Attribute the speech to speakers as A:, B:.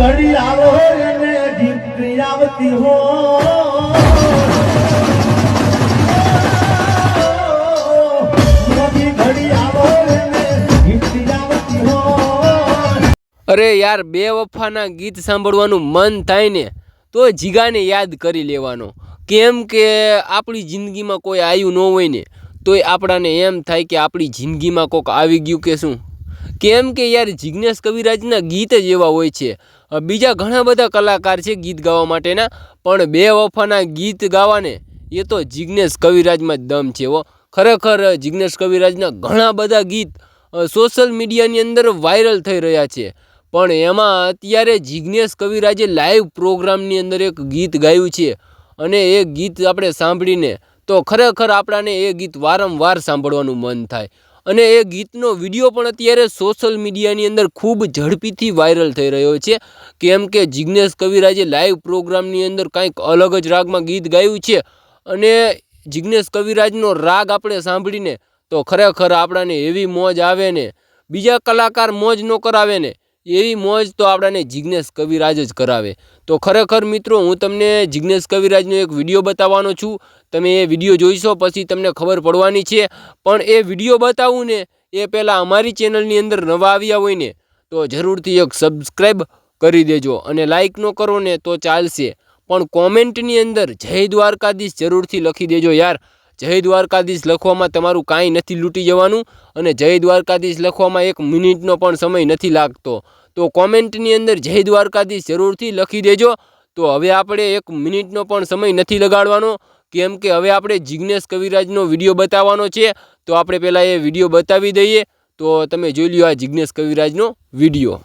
A: ઘડી આવો એને ગિફ્ટ આવતી
B: અરે યાર, બે વફાના ગીત સાંભળવાનું મન થાય ને, તો જીગાને યાદ કરી લેવાનો. કેમ કે આપણી જિંદગીમાં કોઈ આવ્યું ન હોય ને, તોય આપણાને એમ થાય કે આપણી જિંદગીમાં કોઈક આવી ગયું કે શું? કેમ કે યાર જિજ્ઞેશ કવિરાજના ગીત જ એવા હોય છે. બીજા ઘણા બધા કલાકાર છે ગીત ગાવા માટેના, પણ બે વફાના ગીત ગાવાને એ તો જિજ્ઞેશ કવિરાજમાં જ દમ છે એવો ખરેખર જિજ્ઞેશ કવિરાજના ઘણા બધા ગીત સોશિયલ મીડિયાની અંદર વાયરલ થઈ રહ્યા છે. પણ એમાં અત્યારે જિજ્ઞેશ કવિરાજે લાઈવ પ્રોગ્રામની અંદર એક ગીત ગાયું છે. અને એ ગીત આપણે સાંભળીને તો ખરેખર આપણાને એ ગીત વારંવાર સાંભળવાનું મન થાય. અને એ ગીતનો વીડિયો પણ અત્યારે સોશિયલ મીડિયાની અંદર ખૂબ ઝડપીથી વાયરલ થઈ રહ્યો છે. કેમ કે જિજ્ઞેશ કવિરાજે લાઈવ પ્રોગ્રામની અંદર કાંઈક અલગ જ રાગમાં ગીત ગાયું છે અને જિજ્ઞેશ કવિરાજનો રાગ આપણે સાંભળીને તો ખરેખર આપણાને એવી મોજ આવે ને, બીજા કલાકાર મોજ ન કરાવે ને એવી મોજ તો આપણાને જિજ્ઞેશ કવિરાજ જ કરાવે. તો ખરેખર મિત્રો, હું તમને જિજ્ઞેશ કવિરાજનો એક વીડિયો બતાવવાનો છું. તમે એ વીડિયો જોઈશો, પછી તમને ખબર પડવાની છે. પણ એ વીડિયો બતાવું ને, એ પહેલાં અમારી ચેનલની અંદર નવા આવ્યા હોય ને, તો જરૂરથી એક સબસ્ક્રાઈબ કરી દેજો અને લાઇક ન કરો ને, તો ચાલશે. પણ કોમેન્ટની અંદર જય દ્વારકાધીશ જરૂરથી લખી દેજો યાર. જય દ્વારકાધીશ લખવામાં તમારું કાંઈ નથી લૂંટી જવાનું અને જય દ્વારકાધીશ લખવામાં એક મિનિટનો પણ સમય નથી લાગતો. તો કોમેન્ટની અંદર જય દ્વારકાધીશ જરૂરથી લખી દેજો. તો હવે આપણે એક મિનિટનો પણ સમય નથી લગાડવાનો. કેમ કે હવે આપણે જિજ્ઞેશ કવિરાજનો વીડિયો બતાવવાનો છે. તો આપણે પહેલાં એ વીડિયો બતાવી દઈએ. તો તમે જોઈ લ્યો આ જિજ્ઞેશ કવિરાજનો વીડિયો.